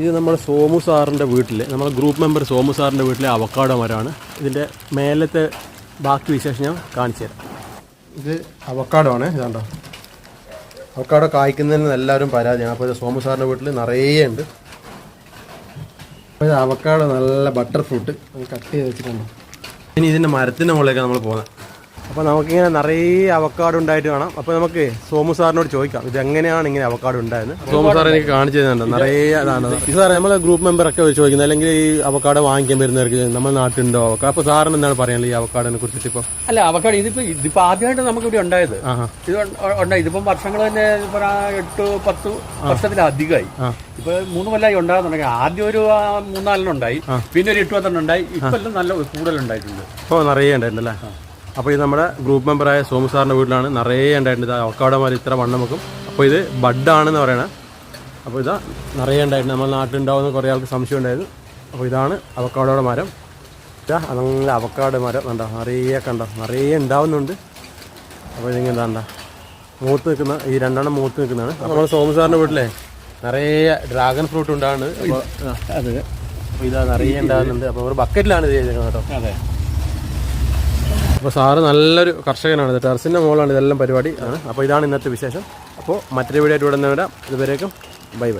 ഇത് നമ്മുടെ സോമു സാറിന്റെ വീട്ടിൽ നമ്മുടെ ഗ്രൂപ്പ് മെമ്പർ സോമു സാറിന്റെ വീട്ടിലെ അവക്കാടോ മരമാണ് ഇതിന്റെ മേലത്തെ ബാക്കി വിശേഷം ഞാൻ കാണിച്ചു തരാം. ഇത് അവക്കാടോ ആണ് ഇതാണ്ടോ? അവക്കാടോ കായ്ക്കുന്നതിന് എല്ലാവരും പരാതിയാണ്. അപ്പോൾ ഇത് സോമു സാറിന്റെ വീട്ടിൽ നിറയെ ഉണ്ട്. അപ്പോൾ ഇത് അവക്കാടോ നല്ല ബട്ടർ ഫ്രൂട്ട് കട്ട് ചെയ്ത് വെച്ചിട്ടുണ്ട്. ഇനി ഇതിന്റെ മരത്തിന്റെ മുകളിലേക്കാണ് നമ്മൾ പോകുന്നത്. അപ്പോൾ നമുക്കിങ്ങനെ നിറയെ അവക്കാട് ഉണ്ടായിട്ട് കാണാം. അപ്പോൾ നമുക്ക് സോമു സാറിനോട് ചോദിക്കാം ഇത് എങ്ങനെയാണ് ഇങ്ങനെ അവക്കാട് ഉണ്ടായത്? സോമു സാർ എനിക്ക് കാണിച്ചു തരുന്നുണ്ട് നിറയെ അതാണ് ഇത് സാറേ നമ്മളെ ഗ്രൂപ്പ് മെമ്പറൊക്കെ ചോദിക്കുന്നത് അല്ലെങ്കിൽ ഈ അവക്കാട് വാങ്ങിക്കാൻ വരുന്നവർക്ക് നമ്മുടെ നാട്ടിലുണ്ടോ അവക്കാട് അപ്പോൾ സാറിന് എന്താണ് പറയാനുള്ളത് ഈ അവക്കാടിനെ കുറിച്ചിട്ട് ഇപ്പോൾ അല്ല അവക്കാട് ഇതിപ്പോൾ ഇതിപ്പോൾ ആദ്യമായിട്ട് നമുക്ക് ഇവിടെ ഉണ്ടായത് ഇത് ഉണ്ട- ഉണ്ടായി ഇതിപ്പം വർഷങ്ങൾ തന്നെ ഇപ്പം എട്ട് പത്ത് വർഷത്തിലധികമായി. ഇപ്പൊ മൂന്ന് കൊല്ലായി ഉണ്ടാകുന്നുണ്ടെങ്കിൽ ആദ്യം ഒരു മൂന്നാലെണ്ണം ഉണ്ടായി. പിന്നെ ഒരു എട്ട് പത്തെണ്ണം ഉണ്ടായി. ഇപ്പൊ എല്ലാം നല്ല കൂടുതൽ ഉണ്ടായിട്ടുണ്ട്. ഇപ്പോൾ നിറയെ ഉണ്ടായിരുന്നല്ലേ അപ്പോൾ ഇത് നമ്മുടെ ഗ്രൂപ്പ് മെമ്പറായ സോമു സാറിന്റെ വീട്ടിലാണ്. നിറയെ ഉണ്ടായിട്ടുണ്ട്. ഇത് അവക്കാടമാർ ഇത്ര വണ്ണം വെക്കും. അപ്പോൾ ഇത് ബഡാണെന്ന് പറയണത് അപ്പോൾ ഇതാ നിറയെ ഉണ്ടായിട്ടുണ്ട്. നമ്മുടെ നാട്ടിലുണ്ടാവുന്ന കുറേ ആൾക്ക് സംശയം ഉണ്ടായിരുന്നു. അപ്പോൾ ഇതാണ് അവക്കാടോടെ മരം. ഇതാ നല്ല അവക്കാട് മരം. കണ്ടോ? നിറയെ കണ്ടോ? നിറയെ ഉണ്ടാവുന്നുണ്ട്. അപ്പോൾ ഇതിങ്ങനെ എന്താ മൂത്ത് നിൽക്കുന്ന ഈ രണ്ടെണ്ണം മൂത്ത് നിൽക്കുന്നതാണ്. അപ്പോൾ നമ്മൾ സോമു സാറിന്റെ വീട്ടിലെ നിറയെ ഡ്രാഗൺ ഫ്രൂട്ട് ഉണ്ടാകുന്നത് അപ്പോൾ ഇതാ നിറയെ ഉണ്ടാവുന്നുണ്ട്. അപ്പോൾ ഒരു ബക്കറ്റിലാണ് ഇത് ചെയ്തിരിക്കുന്നത് കേട്ടോ. അതെ. അപ്പോൾ സാറ് നല്ലൊരു കർഷകനാണ്. ടെറസിന്റെ മുകളിലാണ് ഇതെല്ലാം പരിപാടി. ആണ്. അപ്പോൾ ഇതാണ് ഇന്നത്തെ വിശേഷം. അപ്പോൾ മറ്റൊരു വീഡിയോ ആയിട്ട് ഇവിടെ നിന്ന് വിടാം. ഇതുവരേക്കും ബൈ ബൈ.